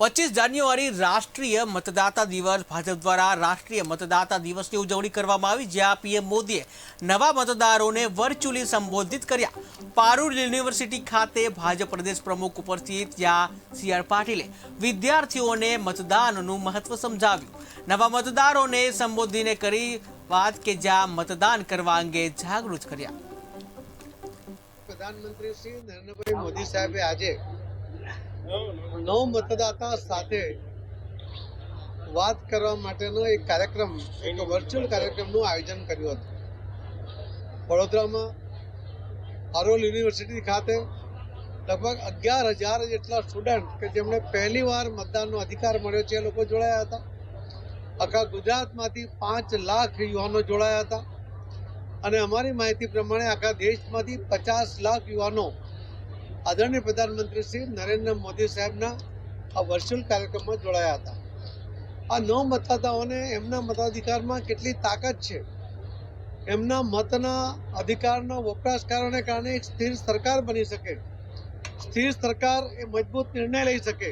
પચીસ જાન્યુઆરી રાષ્ટ્રીય મતદાતા દિવસ. ભાજપ દ્વારા રાષ્ટ્રીય મતદાતા દિવસની ઉજવણી કરવામાં આવી, જ્યાં પીએમ મોદીએ નવા મતદારોને વર્ચ્યુઅલી સંબોધિત કર્યા. પારૂર યુનિવર્સિટી ખાતે ભાજપ પ્રદેશ પ્રમુખ ઉપસ્થિત, જ્યાં સી આર પાટીલે વિદ્યાર્થીઓને મતદાનનું મહત્વ સમજાવ્યું. નવા મતદારોને સંબોધીને કરી વાત કે જ્યાં મતદાન કરવા અંગે જાગૃત કર્યા. પ્રધાનમંત્રી શ્રી નરેન્દ્રભાઈ મોદી સાહેબે આજે નવ મતદાતા સાથે વાત કરવા માટેનો એક કાર્યક્રમ, એક વર્ચ્યુઅલ કાર્યક્રમનું આયોજન કર્યું હતું. વડોદરામાં આરોલ યુનિવર્સિટી ખાતે લગભગ અગિયાર હજાર જેટલા સ્ટુડન્ટ કે જેમણે પહેલી વાર મતદાનનો અધિકાર મળ્યો છે એ લોકો જોડાયા હતા. આખા ગુજરાતમાંથી પાંચ લાખ યુવાનો જોડાયા હતા. અને અમારી માહિતી પ્રમાણે આખા દેશમાંથી પચાસ લાખ યુવાનો આદરણીય પ્રધાનમંત્રી શ્રી નરેન્દ્ર મોદી સાહેબના આ વર્ચ્યુઅલ કાર્યક્રમમાં જોડાયા હતા. આ નવ મતદાતાઓને એમના મતાધિકારમાં કેટલી તાકાત છે? એમના મતના અધિકારનો વપરાશકારોને કારણે એક સ્થિર સરકાર બની શકે? સ્થિર સરકાર એ મજબૂત નિર્ણય લઈ શકે?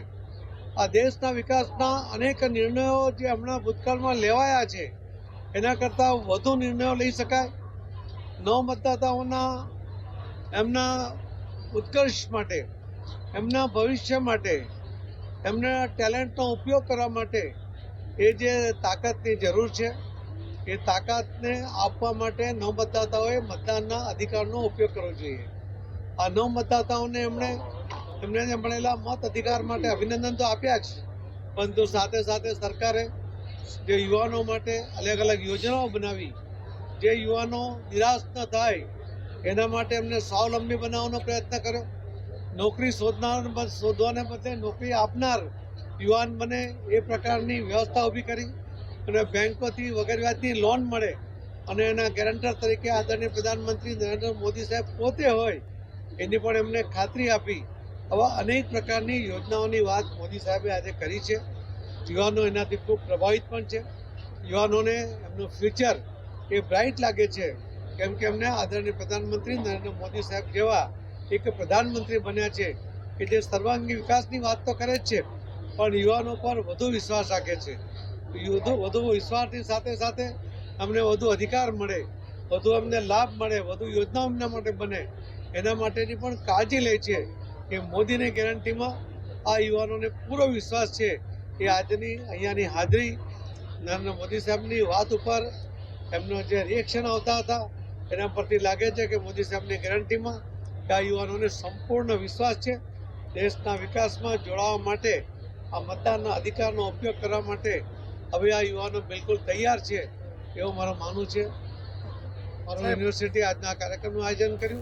આ દેશના વિકાસના અનેક નિર્ણયો જે હમણાં ભૂતકાળમાં લેવાયા છે, એના કરતાં વધુ નિર્ણયો લઈ શકાય? નવ મતદાતાઓના એમના ઉત્કર્ષ માટે, એમના ભવિષ્ય માટે, એમના ટેલેન્ટનો ઉપયોગ કરવા માટે એ જે તાકાતની જરૂર છે, એ તાકાતને આપવા માટે ન મતદાતાઓએ મતદાનના અધિકારનો ઉપયોગ કરવો જોઈએ. આ ન મતદાતાઓને એમણે, એમને જે મળેલા મત અધિકાર માટે અભિનંદન તો આપ્યા જ, પરંતુ સાથે સાથે સરકારે જે યુવાનો માટે અલગ અલગ યોજનાઓ બનાવી, જે યુવાનો નિરાશ ન થાય એના માટે એમને સ્વાવલંબી બનાવવાનો પ્રયત્ન કર્યો. નોકરી શોધનાર શોધવાને બદલે નોકરી આપનાર યુવાન બને એ પ્રકારની વ્યવસ્થા ઊભી કરી અને બેંકોથી વગર વ્યાજની લોન મળે અને એના ગેરંટર તરીકે આદરણીય પ્રધાનમંત્રી નરેન્દ્ર મોદી સાહેબ પોતે હોય એની પણ એમને ખાતરી આપી આવા અનેક પ્રકારની યોજનાઓની વાત મોદી સાહેબે આજે કરી છે. યુવાનો એનાથી ખૂબ પ્રભાવિત પણ છે. યુવાનોને એમનું ફ્યુચર એ બ્રાઇટ લાગે છે. કેમ કે એમને આદરણીય પ્રધાનમંત્રી નરેન્દ્ર મોદી સાહેબ જેવા એક પ્રધાનમંત્રી બન્યા છે કે જે સર્વાંગી વિકાસની વાત તો કરે જ છે, પણ યુવાનો પર વધુ વિશ્વાસ રાખે છે. વધુ વિશ્વાસની સાથે સાથે અમને વધુ અધિકાર મળે, વધુ અમને લાભ મળે, વધુ યોજનાઓ એમના માટે બને, એના માટેની પણ કાળજી લે છે કે મોદીની ગેરંટીમાં આ યુવાનોને પૂરો વિશ્વાસ છે એ આજની અહીંયાની હાજરી. નરેન્દ્ર મોદી સાહેબની વાત ઉપર એમનો જે રિએક્શન આવતા હતા એના પરથી લાગે છે કે મોદી સાહેબની ગેરંટીમાં કે આ યુવાનોને સંપૂર્ણ વિશ્વાસ છે. દેશના વિકાસમાં જોડાવા માટે આ મતદાનના અધિકારનો ઉપયોગ કરવા માટે હવે આ યુવાનો બિલકુલ તૈયાર છે એવું મારું માનવું છે. મારું યુનિવર્સિટી આજના કાર્યક્રમનું આયોજન કર્યું.